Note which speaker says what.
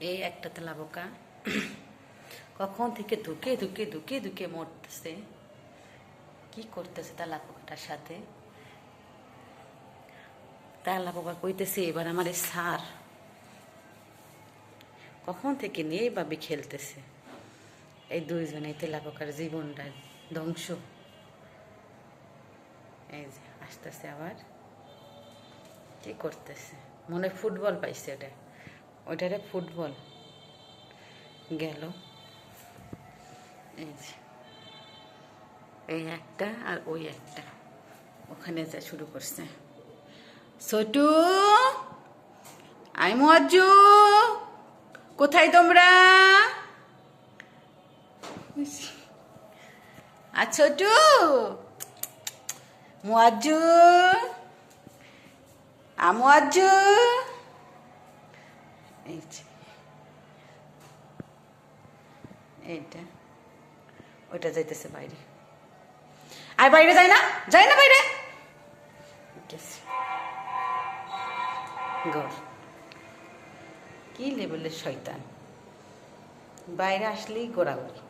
Speaker 1: এই একটা তেলা বোকা। কখন থেকে ধুকে ধুকে ধুকে ধুকে মরতেছে। কি করতেছে তেলা পোকাটার সাথে? তেলা পোকা কইতেছে, এবার আমার এই সার কখন থেকে নিয়ে এইভাবে খেলতেছে। এই দুইজনে তেলা পোকার জীবনটা ধ্বংস। এই যে, আসতেছে আবার। কি করতেছে? মনে ফুটবল পাইছে ওটা। ওইটারে ফুটবল। গেল। এই যে। এই একটা আর ওই একটা। ওখানে যা শুরু করছে। ছোটু! আই মজ্জু! কোথায় তোমরা? আর ছোটু! মুয়াজ্জু আমুয়াজ্জু ওইটা যাইতেছে বাইরে আর বাইরে না যাই না বাইরে কি লেভেলের শয়তান বাইরে আসলেই গোড়াগড়ি